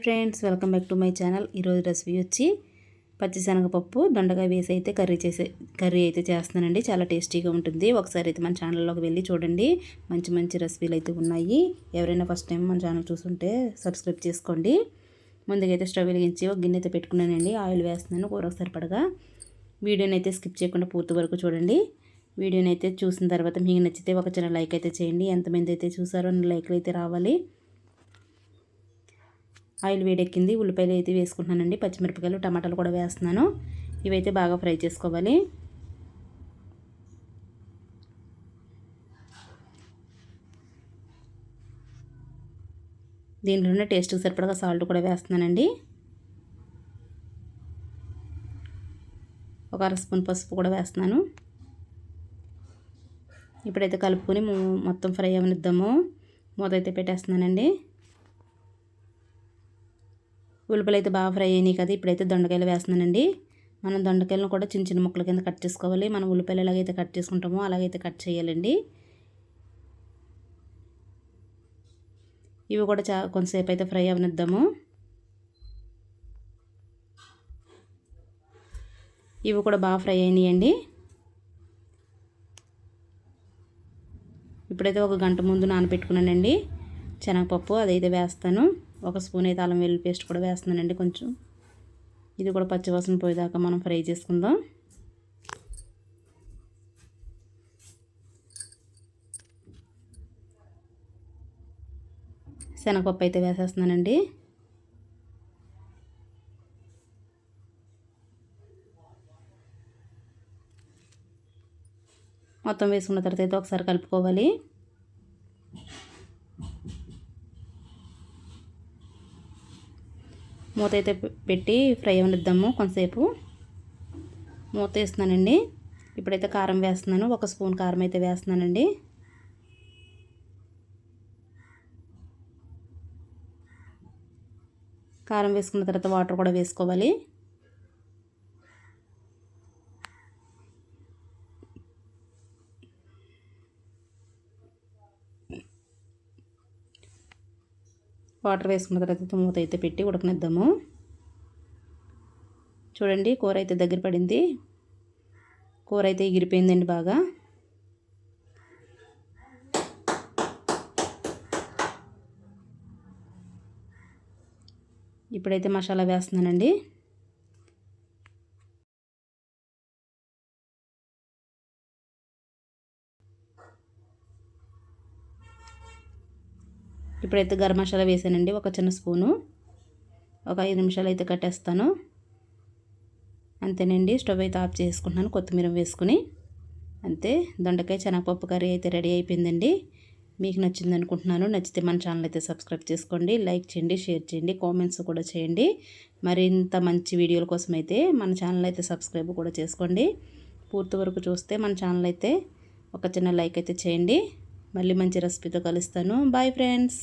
Friends welcome back to my channel. ఈరోజు recipe వచ్చి పచ్చిశనగపప్పు దొండకాయ వేసి అయితే కర్రీ చేసే కర్రీ అయితే చేస్తున్నానండి. చాలా టేస్టీగా ఉంటుంది. ఒకసారి అయితే మన ఛానల్లోకి వెళ్ళి చూడండి. మంచి మంచి రెసిపీలు అయితే ఉన్నాయి. ఎవరైనా ఫస్ట్ టైం మన ఛానల్ చూస్తుంటే సబ్స్క్రైబ్ చేసుకోండి. ముందుగా అయితే స్టవ్ వెలిగించి ఒక గిన్నె అయితే పెట్టుకున్నానండి. ఆయిల్ వేస్తున్నాను. కూరకు సరిపడగా వీడియోని అయితే స్కిప్ చేయకుండా పూర్తి వరకు చూడండి. వీడియోని అయితే చూసిన తర్వాత మీకు నచ్చితే ఒక చిన్న లైక్ అయితే చేయండి. ఎంతమంది అయితే చూసారో లైక్లు అయితే రావాలి. ఆయిల్ వేడెక్కింది ఉల్లిపాయలు అయితే వేసుకుంటున్నానండి పచ్చిమిరపకాయలు టమాటాలు కూడా వేస్తున్నాను. ఇవైతే బాగా ఫ్రై చేసుకోవాలి. దీంట్లోనే టేస్ట్కి సరిపడగా సాల్ట్ కూడా వేస్తున్నానండి. ఒక అర స్పూన్ పసుపు కూడా వేస్తున్నాను. ఇప్పుడైతే కలుపుకొని మొత్తం ఫ్రై అవనిద్దాము. మూత అయితే పెట్టేస్తున్నానండి. ఉల్లిపాయలు అయితే బాగా ఫ్రై అయినాయి కదా ఇప్పుడైతే దొండకాయలు వేస్తున్నానండి. మనం దొండకాయలను కూడా చిన్న చిన్న ముక్కల కింద కట్ చేసుకోవాలి. మనం ఉల్లిపాయలు ఎలాగైతే కట్ చేసుకుంటామో అలాగైతే కట్ చేయాలండి. ఇవి కూడా చా కొంతసేపు అయితే ఫ్రై అవనిద్దాము. ఇవి కూడా బాగా ఫ్రై అయినాయండి. ఇప్పుడైతే ఒక గంట ముందు నానబెట్టుకున్నానండి. శనగపప్పు అదైతే వేస్తాను. ఒక స్పూన్ అయితే అల్లం వెల్లుల్లి పేస్ట్ కూడా వేస్తున్నానండి కొంచెం. ఇది కూడా పచ్చివాసన పోయేదాకా మనం ఫ్రై చేసుకుందాం. శనగపప్పు అయితే వేసేస్తున్నానండి. మొత్తం వేసుకున్న తర్వాత అయితే ఒకసారి కలుపుకోవాలి. మూత అయితే పెట్టి ఫ్రై అవనిద్దాము కొంతసేపు. మూత వేస్తున్నానండి ఇప్పుడైతే కారం వేస్తున్నాను. ఒక స్పూన్ కారం అయితే వేస్తున్నానండి. కారం వేసుకున్న తర్వాత వాటర్ కూడా వేసుకోవాలి. వాటర్ వేసుకున్న తర్వాత మూత అయితే పెట్టి ఉడకనిద్దాము. చూడండి కూర అయితే దగ్గర పడింది. కూర అయితే ఎగిరిపోయిందండి బాగా. ఇప్పుడైతే మసాలా వేస్తున్నానండి. ఇప్పుడైతే గరం మసాలా వేసానండి ఒక చిన్న స్పూను. ఒక ఐదు నిమిషాలు అయితే కట్టేస్తాను. అంతేనండి స్టవ్ అయితే ఆఫ్ చేసుకుంటున్నాను కొత్తిమీర వేసుకుని. అంతే దొండకాయ శనగపప్పు కర్రీ అయితే రెడీ అయిపోయిందండి. మీకు నచ్చింది అనుకుంటున్నాను నచ్చితే మన ఛానల్ అయితే సబ్స్క్రైబ్ చేసుకోండి లైక్ చేయండి షేర్ చేయండి కామెంట్స్ కూడా చేయండి. మరింత మంచి వీడియోల కోసం అయితే మన ఛానల్ అయితే సబ్స్క్రైబ్ కూడా చేసుకోండి. పూర్తి వరకు చూస్తే మన ఛానల్ అయితే ఒక చిన్న లైక్ అయితే చేయండి. మళ్ళీ మంచి రెసిపీతో కలుస్తాను. Bye friends